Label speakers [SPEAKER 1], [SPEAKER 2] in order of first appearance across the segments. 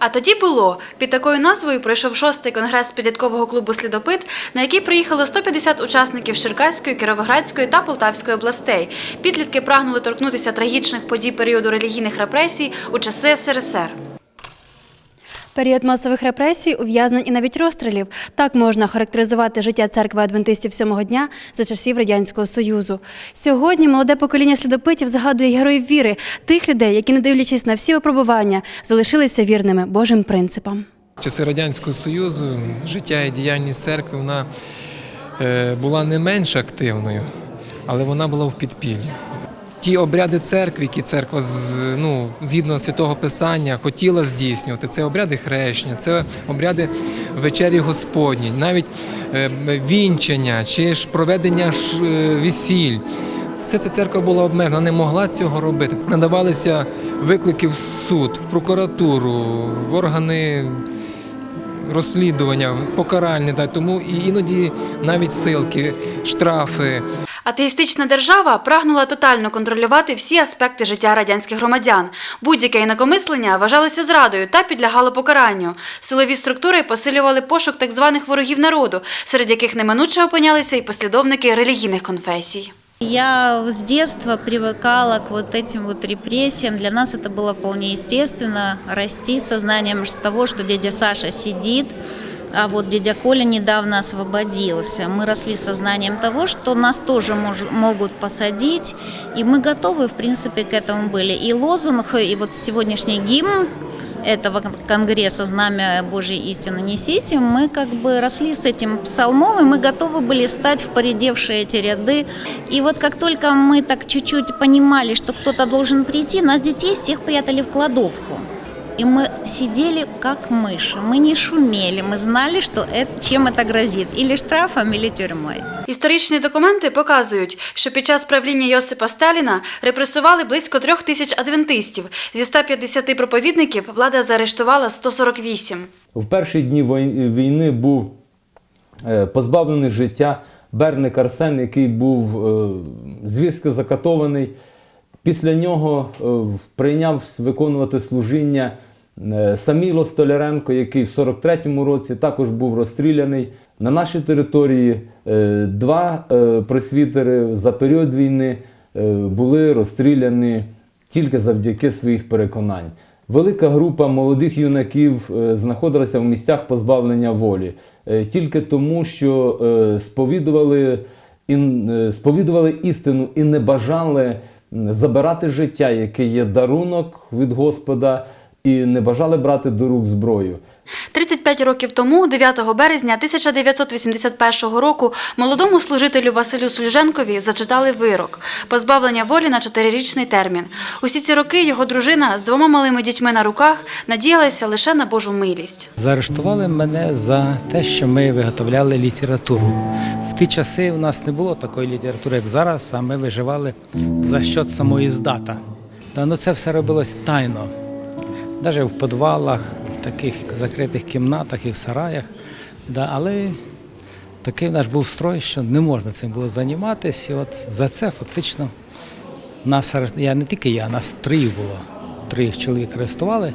[SPEAKER 1] А тоді було під такою назвою пройшов шостий конгрес підліткового клубу Слідопит, на який приїхало 150 учасників Черкаської, Кіровоградської та Полтавської областей. Підлітки прагнули торкнутися трагічних подій періоду релігійних репресій у часи СРСР. Період масових репресій, ув'язнень і навіть розстрілів так можна характеризувати життя церкви адвентистів сьомого дня за часів радянського союзу. Сьогодні молоде покоління слідопитів згадує героїв віри, тих людей, які, не дивлячись на всі випробування, залишилися вірними Божим принципам.
[SPEAKER 2] Часи Радянського Союзу життя і діяльність церкви вона е, була не менш активною, але вона була в підпіллі. Ті обряди церкви, які церква з- ну, згідно святого Писання хотіла здійснювати, це обряди хрещення, це обряди вечері Господні, навіть е, вінчення чи ж проведення е, весіль. Все це церква була обмежена, не могла цього робити. Надавалися виклики в суд, в прокуратуру, в органи розслідування, покаральні, тому і іноді навіть силки, штрафи.
[SPEAKER 1] Атеїстична держава прагнула тотально контролювати всі аспекти життя радянських громадян. Будь-яке інакомислення вважалося зрадою та підлягало покаранню. Силові структури посилювали пошук так званих ворогів народу, серед яких неминуче опинялися і послідовники релігійних конфесій.
[SPEAKER 3] Я с детства привыкала к вот этим вот репрессиям. Для нас это было вполне естественно расти с сознанием того, что дядя Саша сидит, а вот дядя Коля недавно освободился. Мы росли с сознанием того, что нас тоже мож- могут посадить, и мы готовы, в принципе, к этому были. И лозунг, и вот сегодняшний гимн этого конгресса «Знамя Божьей истины несите», мы как бы росли с этим псалмом, и мы готовы были стать в поредевшие эти ряды. И вот как только мы так чуть-чуть понимали, что кто-то должен прийти, нас детей всех прятали в кладовку. И мы сидели как мыши, мы не шумели, мы знали, что это, чем это грозит, или штрафом, или тюрьмой.
[SPEAKER 1] Історичні документи показують, що під час правління Йосипа Сталіна репресували близько трьох тисяч адвентистів. Зі 150 проповідників влада заарештувала 148.
[SPEAKER 4] В перші дні вой- війни був е, позбавлений життя Берник Арсен, який був е, звірсько закатований. Після нього е, в- прийняв виконувати служіння е, Саміло Столяренко, який в 43-му році також був розстріляний. На нашій території е, два е, пресвітери за період війни е, були розстріляні тільки завдяки своїх переконань. Велика група молодих юнаків е, знаходилася в місцях позбавлення волі е, тільки тому, що е, сповідували, е, сповідували істину і не бажали забирати життя, яке є дарунок від Господа, і не бажали брати до рук зброю.
[SPEAKER 1] 35 років тому, 9 березня 1981 року, молодому служителю Василю Сульженкові зачитали вирок – позбавлення волі на чотирирічний термін. Усі ці роки його дружина з двома малими дітьми на руках надіялася лише на Божу милість.
[SPEAKER 5] Заарештували мене за те, що ми виготовляли літературу. В ті часи в нас не було такої літератури, як зараз, а ми виживали за счет самої здата. Та, ну, це все робилось тайно, навіть в підвалах, в таких закритих кімнатах і в сараях. Да, але такий наш був строй, що не можна цим було займатися. І от за це фактично нас я не тільки я, нас три було. Троїх чоловік арестували.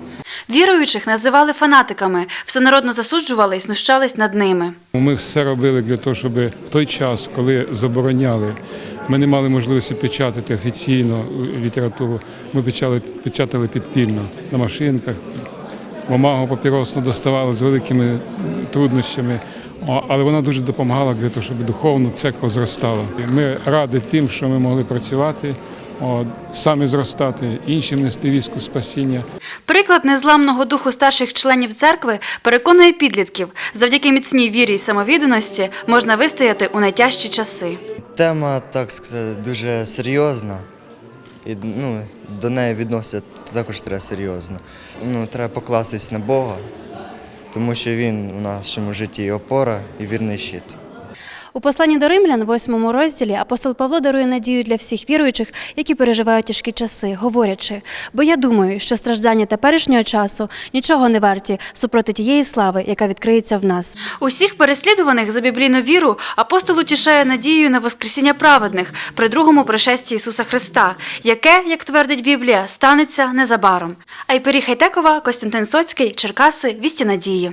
[SPEAKER 1] Віруючих називали фанатиками, всенародно засуджували і знущались над ними.
[SPEAKER 6] Ми все робили для того, щоб в той час, коли забороняли, ми не мали можливості печатати офіційно літературу. Ми печатали, печатали підпільно на машинках. Бумагу папіросну доставали з великими труднощами. Але вона дуже допомагала для того, щоб духовно церква зростала. Ми раді тим, що ми могли працювати, о, самі зростати, іншим нести війську спасіння.
[SPEAKER 1] Приклад незламного духу старших членів церкви переконує підлітків. Завдяки міцній вірі й самовідданості можна вистояти у найтяжчі часи.
[SPEAKER 7] Тема, так сказати, дуже серйозна. І ну, до неї відноситься також треба серйозно. Ну, треба покластись на Бога, тому що він у нашому житті і опора і вірний щит.
[SPEAKER 1] У посланні до римлян, восьмому розділі, апостол Павло дарує надію для всіх віруючих, які переживають тяжкі часи, говорячи: бо я думаю, що страждання теперішнього часу нічого не варті супроти тієї слави, яка відкриється в нас. Усіх переслідуваних за біблійну віру апостол утішає надією на воскресіння праведних при другому пришесті Ісуса Христа, яке, як твердить Біблія, станеться незабаром. Айпері Хайтекова, Костянтин Соцький, Черкаси, Вісті Надії.